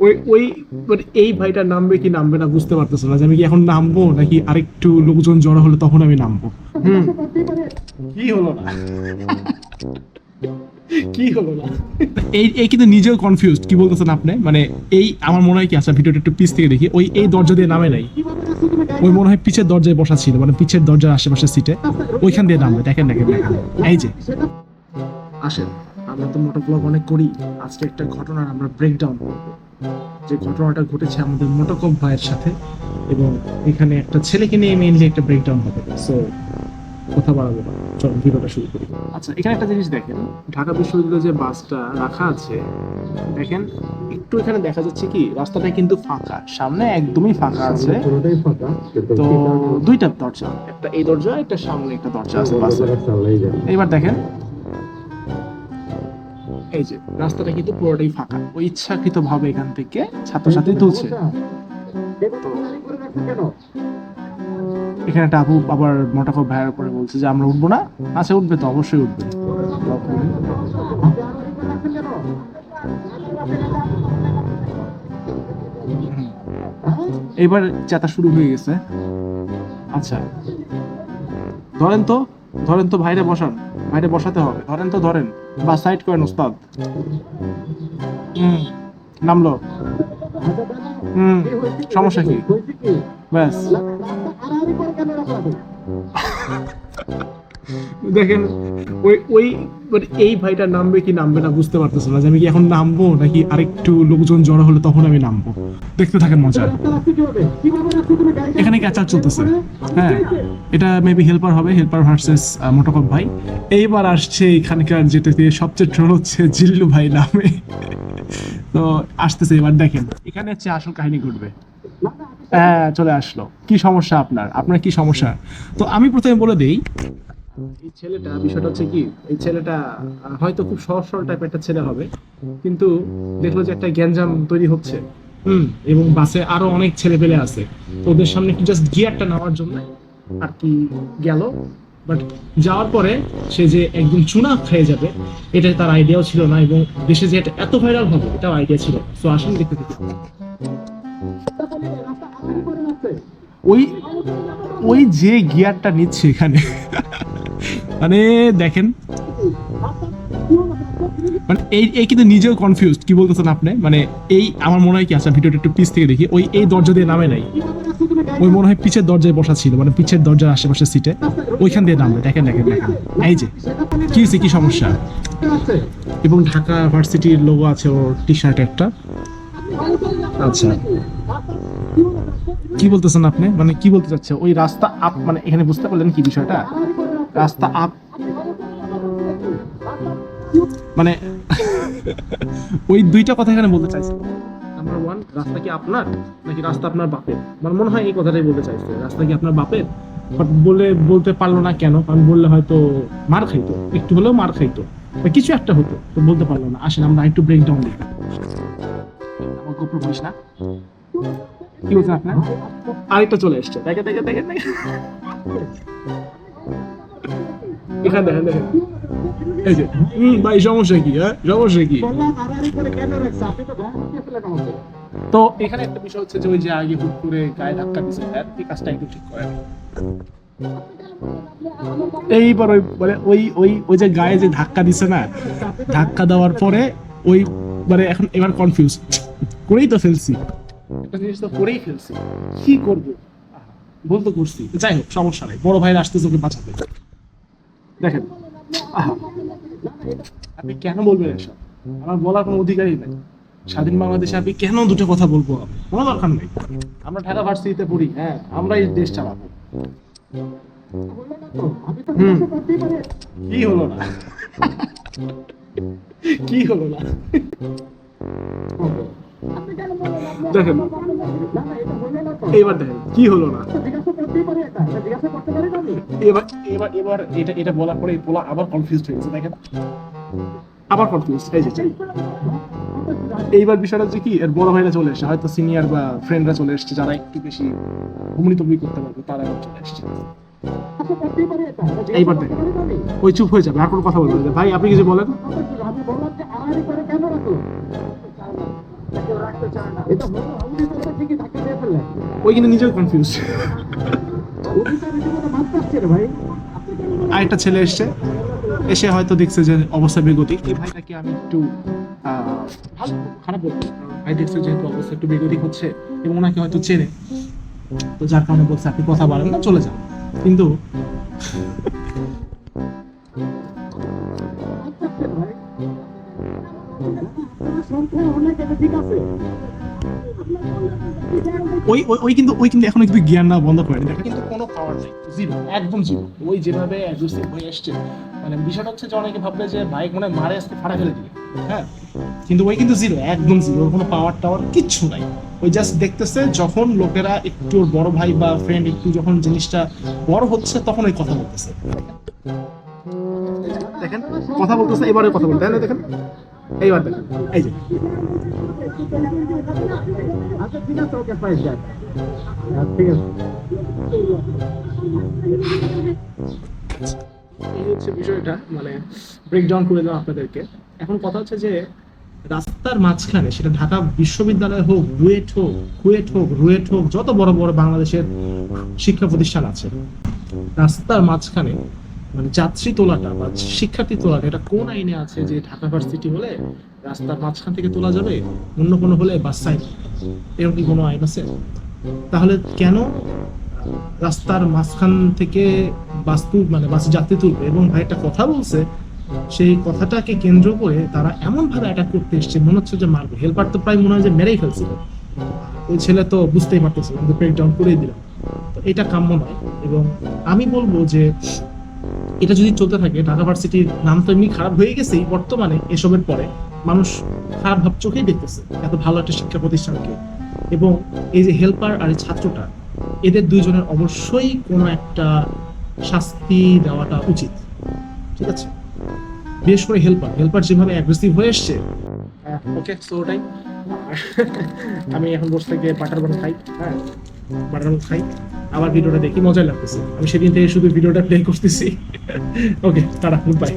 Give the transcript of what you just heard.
ওই ওই মানে এই ভাইটা নামবে কি নামবে না বুঝতে পারতেছে না যে আমি কি এখন নামবো নাকি আরেকটু লোকজন জড়ো হলে তখন আমি নামবো? হুম। কি হলো না? কি হলো না? এই এই কিন্তু নিজেও কনফিউজড কি বলতেছেন আপনি? মানে এই আমার মনে হয় কি আচ্ছা ভিডিওটা একটু পিছ থেকে দেখি। ওই এই দরজা দিয়ে নামে নাই? ওই মনে হয় পিছের দরজায় বসা ছিল মানে পিছের দরজার আশেপাশে সিটে ওইখান দিয়ে নামবে দেখেন দেখেন দেখেন। এই যে। আসেন আমরা তো মোটো ব্লগ অনেক করি। আজকে একটা ঘটনার আমরা ব্রেকডাউন করব। যে ঘটনাটা ঘটেছে আমাদের মোটোকপ ভাইয়ের সাথে এবং এখানে একটা ছেলেকে নিয়ে মেইনলি একটা ব্রেকডাউন হবে। সো কথা বাড়াবো না। চল ভিডিওটা শুরু করি। আচ্ছা এখানে একটা জিনিস দেখেন ঢাকা বিশ্ববিদ্যালয়ে যে বাসটা রাখা আছে দেখেন একটু এখানে দেখা যাচ্ছে কি রাস্তাটা কিন্তু ফাঁকা সামনে একদমই ফাঁকা আছে। পুরোটাই ফাঁকা তো দুইটা দরজা একটা এই দরজা একটা সামনে একটা দরজা আছে বাসের। এবার দেখেন এই যে রাস্তাটা কিন্তু পুরোটাই ফাঁকা। ওই ইচ্ছাকৃত ভাবে এখান থেকে ছাত্রছাত্রী তুলছে। তো এখানে একটা আপু আবার মোটাকো ভাইয়ের উপরে বলছে যে আমরা উঠবো না? আচ্ছা উঠবে তো অবশ্যই উঠবে। এবার চেতা শুরু হয়ে গেছে। আচ্ছা ধরেন তো ধরেন তো ভাইরে বসান, ভাইরে বসাতে হবে। ধরেন তো ধরেন, বা সাইড করেন ওস্তাদ। হুম, নামলো। হুম, সমস্যা কি? ব্যাস। দেখেন, ওই ওই এই ভাইটা নামবে কি নামবে না বুঝতে পারতেছে না যে আমি কি এখন নামবো নাকি আরেকটু লোকজন জড়ো হলে তখন আমি নামবো? দেখতে থাকেন মজা। এখানে ক্যাচার চলতেছে? হ্যাঁ এটা মেবি হেল্পার হবে হেল্পার ভার্সেস মোটকপ ভাই। এইবার আসছে এখানকার যেটা দিয়ে সবচেয়ে ট্রোল হচ্ছে জিল্লু ভাই নামে। তো আসতেছে এবার দেখেন, এখানে হচ্ছে আসল কাহিনী ঘটবে। হ্যাঁ চলে আসলো। কি সমস্যা আপনার? আপনার কি সমস্যা? তো আমি প্রথমে বলে দেই এই ছেলেটা, বিষয়টা হচ্ছে কি, এই ছেলেটা হয়তো খুব সহজ সরল টাইপের একটা ছেলে হবে, কিন্তু দেখল যে একটা গ্যাঞ্জাম তৈরি হচ্ছে, হুম, এবং বাসে আরও অনেক ছেলে পেলে আছে। তো ওদের সামনে একটু জাস্ট গিয়ারটা নেওয়ার জন্য আর কি গেল বাট যাওয়ার পরে সে যে একদম চুনা খেয়ে যাবে, এটা তার আইডিয়াও ছিল না, এবং দেশে যে এটা এত ভাইরাল হবে, এটাও আইডিয়া ছিল। সো আসুন দেখতে দেখতে ওই ওই যে গিয়ারটা নিচ্ছে এখানে। মানে দেখেন মানে এই এই কিন্তু নিজেও কনফিউজড কি বলতেছেন আপনি? মানে এই আমার মনে হয় কি আচ্ছা ভিডিওটা একটু পিছ থেকে দেখি, ওই, এই দরজা দিয়ে নামে নাই? ওই মনে হয় পিছের দরজায় বসা ছিল মানে পিছের দরজার আশেপাশে সিটে ওইখান দিয়ে নামবে। দেখেন দেখেন দেখেন, এই যে, কি হয়েছে, কি সমস্যা? এবং ঢাকা ভার্সিটির লোগো আছে ওর টি শার্ট একটা। আচ্ছা। কি বলতেছেন আপনি? মানে কি বলতে চাচ্ছে? ওই রাস্তা আপ মানে এখানে বুঝতে পারলেন কি বিষয়টা? রাস্তা আপ মানে ওই দুইটা কথা এখানে বলতে চাইছে। নাম্বার ওয়ান রাস্তা কি আপনার? নাকি রাস্তা আপনার বাপের? আমার মনে হয় এই কথাটাই বলতে চাইছে। রাস্তা কি আপনার বাপের? বাট বলে বলতে পারল না কেন? কারণ বললে হয়তো মার খাইতো। একটু হলেও মার খাইতো। বা কিছু একটা হতো তো বলতে পারল না। আসেন আমরা একটু ব্রেক ডাউন দিই আমার গোপ্র না। আরেকটা চলে এসছে। দেখে দেখে দেখে দেখে। দেখেন দেখেন। হ্যাঁ? তো এখানে একটা বিষয় হচ্ছে যে ওই যে আগে হুট করে গায়ে ধাক্কা দিচ্ছে হ্যাঁ? এই কাজটা একটু ঠিক করে এইবার ওই মানে ওই ওই ওই যে গায়ে যে ধাক্কা দিছে না, ধাক্কা দেওয়ার পরে ওই মানে এখন এবার কনফিউজ করেই তো ফেলছি। একটা জিনিস তো করেই ফেলছি। কি করব? বলতে করছি। যাই হোক সমস্যা নেই। বড় ভাইয়ের আসতে বাঁচাতে। দেখেন আহা, আপনি কেন বলবেন এসব? আমার বলার কোনো অধিকারই নেই। স্বাধীন বাংলাদেশে আপনি কেন দুটো কথা বলব কোনো দরকার নেই। আমরা ঢাকা ভার্সিটিতে পড়ি হ্যাঁ আমরা এই দেশ চালাবো। কি হলো না? কি হলো না? দেখেন। এবার দেখেন, কি হলো না? এবার এবার এবার এটা এটা বলার পরে পোলা আবার কনফিউজ হয়ে গেছে, দেখেন। আবার কনফিউজ এই যে এইবার বিষয়টা হচ্ছে কি, এর বড় ভাইরা চলে এসছে, হয়তো সিনিয়র বা ফ্রেন্ডরা চলে এসছে, যারা একটু বেশি হুমনি তুমনি করতে পারবে, তারা চলে এসছে। এইবার দেখেন, ওই চুপ হয়ে যাবে, আর কোনো কথা বলবে। ভাই, আপনি কিছু বলেন? এটা ওই কিন্তু নিজেও কনফিউজ অডিটর রীতিমতো আরেকটা ছেলে এসছে। এসে হয়তো দেখছে যে অবস্থা বেগতিক। এই ভাইটাকে আমি একটু খারাপ বলব ভাই দেখছে যেহেতু অবস্থা একটু বেগতিক হচ্ছে এবং ওনাকে হয়তো চেনে। তো যার কারণে বলছে, আপনি কথা বাড়ান না, চলে যান। কিন্তু ওই ওই- ওই কিন্তু ওই কিন্তু এখনও কিন্তু জ্ঞান না বন্ধ করেনি। দেখো কিন্তু কোনো পাওয়ার নেই জিরো একদম জিরো। ওই যেভাবে অ্যাগ্রেসিভ হয়ে এসছে মানে বিষয়টা হচ্ছে যে অনেকে ভাববে যে বাইক মনে মারে আজকে ফাটা ফেলে দিবে। হ্যাঁ? কিন্তু ওই কিন্তু জিরো একদম জিরো। ওর কোনো পাওয়ার টাওয়ার কিচ্ছু নাই। ওই জাস্ট দেখতেছে যখন লোকেরা একটু ওর বড় ভাই বা ফ্রেন্ড একটু যখন জিনিসটা বড় হচ্ছে তখন ওই কথা বলতেছে। দেখেন কথা বলতেছে এবারে কথা বলতে দেখেন। এইবার দেখেন এই যে। হচ্ছে বিষয়টা মানে ব্রেকডাউন করে দেওয়া আপনাদেরকে। এখন কথা হচ্ছে যে, রাস্তার মাঝখানে, সেটা ঢাকা বিশ্ববিদ্যালয় হোক, বুয়েট হোক, কুয়েট হোক, রুয়েট হোক, যত বড় বড় বাংলাদেশের শিক্ষা প্রতিষ্ঠান আছে, রাস্তার মাঝখানে মানে যাত্রী তোলাটা বা শিক্ষার্থী তোলাটা এটা কোন আইনে আছে যে ঢাকা ভার্সিটি হলে রাস্তার মাঝখান থেকে তোলা যাবে অন্য কোনো হলে বাস সাইড? এরকম কি কোনো আইন আছে? তাহলে কেন রাস্তার মাঝখান থেকে বাস তুল মানে বাসে যাত্রী তুলবে? এবং ভাই একটা কথা বলছে সেই কথাটাকে কেন্দ্র করে তারা এমন ভাবে অ্যাটাক করতে এসছে মনে হচ্ছে যে মারবে। হেল্পার তো প্রায় মনে হয় যে মেরেই ফেলছিল ওই ছেলে তো বুঝতেই পারতেছিল কিন্তু ব্রেক ডাউন করেই দিলাম। তো এটা কাম্য নয়। এবং আমি বলব যে এটা যদি চলতে থাকে, ঢাকা ভার্সিটির নাম তো এমনি খারাপ হয়ে গেছেই বর্তমানে এসবের পরে। মানুষ খারাপ ভাব চোখেই দেখতেছে এত ভালো একটা শিক্ষা প্রতিষ্ঠানকে। এবং এই যে হেল্পার আর এই ছাত্রটা, এদের দুইজনের অবশ্যই কোনো একটা শাস্তি দেওয়াটা উচিত। ঠিক আছে? বিশেষ করে হেল্পার। হেল্পার যেভাবে অ্যাগ্রেসিভ হয়ে এসছে। ওকে সো ওটাই আমি এখন বসে থেকে বাটার বান খাই। হ্যাঁ। বাটার খাই, আবার ভিডিওটা দেখি, মজাই লাগতেছে। আমি সেদিন থেকে শুধু ভিডিওটা প্লে করতেছি। ওকে তারা গুড বাই